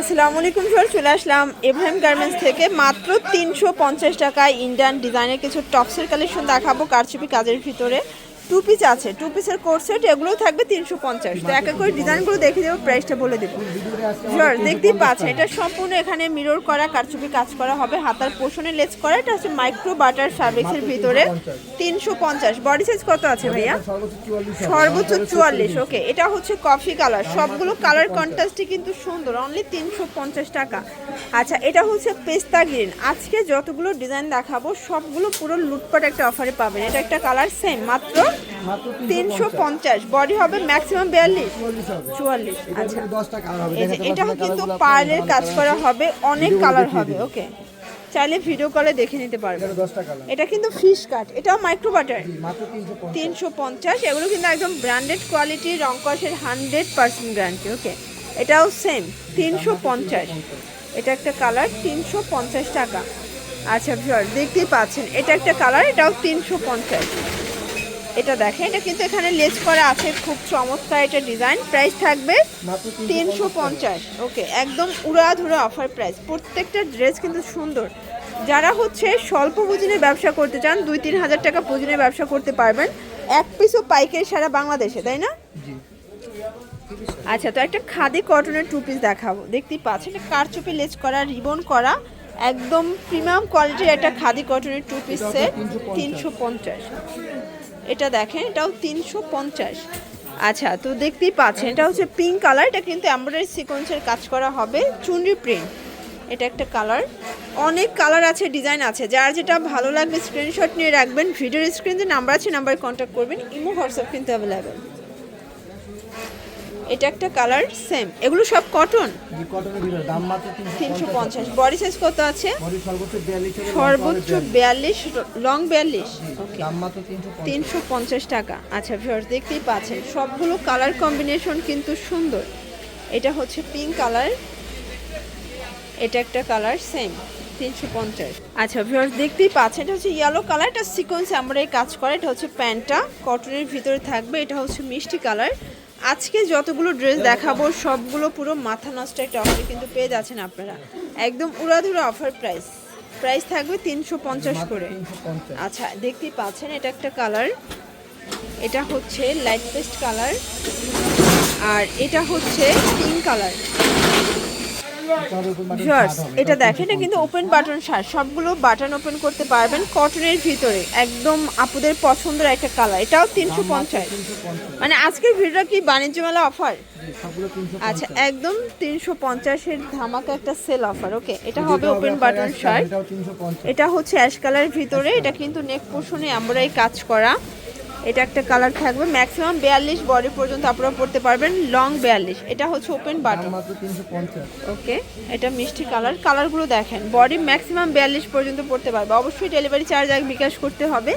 আসসালামু আলাইকুম স্যার চলে আসলাম এভএম গার্মেন্টস থেকে মাত্র তিনশো পঞ্চাশ টাকায় ইন্ডিয়ান ডিজাইনের কিছু টপসের কালেকশন দেখাবো, কারচুপি কাজের ভিতরে। টু পিস আছে টু পিসের কোর্স সেট এগুলোও থাকবে তিনশো পঞ্চাশ। তো এক এক করে ডিজাইনগুলো দেখে দেবো প্রাইসটা বলে দেবো। স্যার দেখতেই পাচ্ছেন, এটা সম্পূর্ণ এখানে মিরর করা, কারচুপি কাজ করা হবে, হাতার পোষণে লেস করা, এটা হচ্ছে মাইক্রো বাটার সার্ভিসের ভিতরে তিনশো পঞ্চাশ। বডি সাইজ কত আছে ভাইয়া? সর্বোচ্চ চুয়াল্লিশ ওকে এটা হচ্ছে কফি কালার সবগুলো কালার কন্ট্রাস্টই কিন্তু সুন্দর অনলি তিনশো পঞ্চাশ টাকা। আচ্ছা এটা হচ্ছে পেস্তা গ্রিন আজকে যতগুলো ডিজাইন দেখাবো, সবগুলো পুরো লুটপাট একটা অফারে পাবেন। এটা একটা কালার সেম মাত্র তিনশো পঞ্চাশ। বডি হবে ম্যাক্সিমাম বিয়াল্লিশ। চুয়াল্লিশ। আচ্ছা। এটা কিন্তু পার্লের কাজ করা হবে অনেক কালার হবে ওকে চাইলে ভিডিও কলে দেখে নিতে পারবেন এটা কিন্তু ফিশ কাট এটাও মাইক্রো বাটার তিনশো পঞ্চাশ। এগুলো কিন্তু একদম ব্র্যান্ডেড কোয়ালিটি রংকসের হান্ড্রেড পার্সেন্ট গ্যারান্টি ওকে এটাও সেম তিনশো পঞ্চাশ। এটা একটা কালার তিনশো পঞ্চাশ টাকা। আচ্ছা ভিওর দেখতেই পাচ্ছেন এটা একটা কালার এটাও তিনশো পঞ্চাশ। এটা দেখেন এটা কিন্তু এখানে লেস করা আছে খুব চমৎকার এটা ডিজাইন প্রাইস থাকবে তিনশো পঞ্চাশ। ওকে একদম উড়াধুরা অফার প্রাইস প্রত্যেকটা ড্রেস কিন্তু সুন্দর। যারা হচ্ছে স্বল্প পুঁজিনের ব্যবসা করতে চান দুই তিন হাজার টাকা পুঁজিনের ব্যবসা করতে পারবেন। এক পিসও পাইকারি সারা বাংলাদেশে তাই না? আচ্ছা তো একটা খাদি কটনের টু পিস দেখাবো। দেখতেই পাচ্ছেন কারচুপি লেজ করা রিবন করা একদম প্রিমিয়াম কোয়ালিটির একটা খাদি কটনের টু পিস সেট তিনশো পঞ্চাশ। এটা দেখেন, এটাও তিনশো পঞ্চাশ। আচ্ছা তো দেখতেই পাচ্ছেন, এটা হচ্ছে পিঙ্ক কালার এটা কিন্তু এমব্রয়ডারি সিকোয়েন্সের কাজ করা হবে, চুনরি প্রিন্ট এটা একটা কালার অনেক কালার আছে ডিজাইন আছে। যার যেটা ভালো লাগবে স্ক্রিনশট নিয়ে রাখবেন, ভিডিওর স্ক্রিন যে নাম্বার আছে নাম্বারে কন্ট্যাক্ট করবেন, ইমো হোয়াটসঅ্যাপ কিন্তু অ্যাভেলেবেল এটা একটা কালার সেম এগুলো সব কটন জি কটনের ভিতরে দাম মাত্র তিনশো পঞ্চাশ। বডি সাইজ কত আছে? বডি সর্বোচ্চ বিয়াল্লিশ লং বিয়াল্লিশ ওকে তিনশো পঞ্চাশ। তিনশো পঞ্চাশ টাকা। আচ্ছা ভিউয়ার্স দেখতেই পাচ্ছেন সবগুলো কালার কম্বিনেশন কিন্তু সুন্দর। এটা হচ্ছে পিঙ্ক কালার এটা একটা কালার সেম তিনশো পঞ্চাশ। আচ্ছা ভিউয়ার্স দেখতেই পাচ্ছেন এটা হচ্ছে ইয়েলো কালার এটা সিকোয়েন্স আমরা এই কাজ করে এটা হচ্ছে প্যান্টটা। কটনের ভিতরে থাকবে এটা হচ্ছে মিষ্টি কালার আজকে যতগুলো ড্রেস দেখাবো সবগুলো পুরো মাথা নষ্ট একটা অফারে কিন্তু পেয়ে যাচ্ছেন আপনারা। একদম উড়াধুরা অফার প্রাইস প্রাইস থাকবে তিনশো পঞ্চাশ করে। আচ্ছা দেখতেই পাচ্ছেন এটা একটা কালার এটা হচ্ছে লাইট পেস্ট কালার আর এটা হচ্ছে পিঙ্ক কালার ভিউয়ার্স এটা দেখেন কিন্তু ওপেন বাটন শার্ট সবগুলো বাটন ওপেন করতে পারবেন কটনের ভিতরে। একদম আপুদের পছন্দের একটা কালার এটাও তিনশো পঞ্চাশ। মানে আজকের ভিডিওটা কি বাণিজ্য মেলা অফার আচ্ছা একদম তিনশো পঞ্চাশের ধামাকা একটা সেল অফার ওকে এটা হবে ওপেন বাটন শার্ট এটা হচ্ছে অ্যাশ কালারের ভিতরে। এটা কিন্তু নেক পোর্শনে আমরাই কাজ করা। এটা একটা কালার থাকবে। ম্যাক্সিমাম বিয়াল্লিশ বডি পর্যন্ত আপনারা পড়তে পারবেন। লং বিয়াল্লিশ। এটা হচ্ছে ওপেন বাটন ওকে এটা মিষ্টি কালার। কালারগুলো দেখেন। বডি ম্যাক্সিমাম বিয়াল্লিশ পর্যন্ত পড়তে পারবে। অবশ্যই ডেলিভারি চার্জ আগে বিকাশ করতে হবে।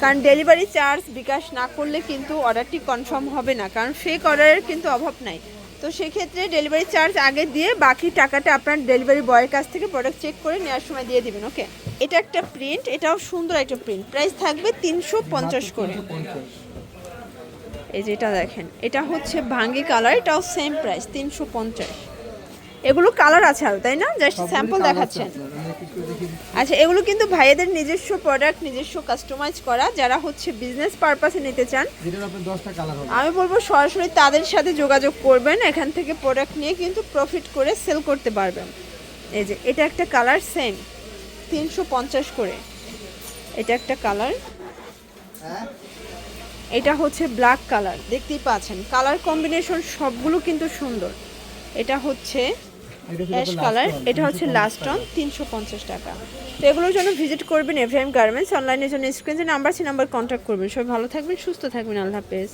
কারণ ডেলিভারি চার্জ বিকাশ না করলে কিন্তু অর্ডারটি কনফার্ম হবে না। কারণ ফেক অর্ডারের কিন্তু অভাব নাই। তো সেক্ষেত্রে ডেলিভারি চার্জ আগে দিয়ে বাকি টাকাটা আপনার ডেলিভারি বয়ের কাছ থেকে প্রোডাক্ট চেক করে নেওয়ার সময় দিয়ে দিবেন। ওকে এটা একটা প্রিন্ট এটাও সুন্দর একটা প্রিন্ট প্রাইস থাকবে তিনশো পঞ্চাশ করে। এই যে এটা দেখেন এটা হচ্ছে ভাঙ্গি কালার এটাও সেম প্রাইস তিনশো পঞ্চাশ। এগুলো কালার আছে আরও তাই না? জাস্ট স্যাম্পল দেখাচ্ছেন। আচ্ছা এগুলো কিন্তু ভাইয়েদের নিজস্ব প্রোডাক্ট নিজস্ব কাস্টমাইজ করা। যারা হচ্ছে বিজনেস পারপাসে নিতে চান আমি বলব সরাসরি তাদের সাথে যোগাযোগ করবেন। এখান থেকে প্রোডাক্ট নিয়ে কিন্তু প্রফিট করে সেল করতে পারবেন। এই যে এটা একটা কালার সেম তিনশো পঞ্চাশ করে। এটা একটা কালার। হ্যাঁ? এটা হচ্ছে ব্ল্যাক কালার। দেখতেই পাচ্ছেন কালার কম্বিনেশন সবগুলো কিন্তু সুন্দর। এটা হচ্ছে অ্যাশ কালার এটা হচ্ছে লাস্ট অন তিনশো পঞ্চাশ টাকা। তো এগুলোর জন্য ভিজিট করবেন এফএম গার্মেন্টস অনলাইনের জন্য স্ক্রিনে নাম্বার আছে নাম্বার কন্ট্যাক্ট করবেন। সবাই ভালো থাকবেন সুস্থ থাকবেন আল্লাহ হাফেজ।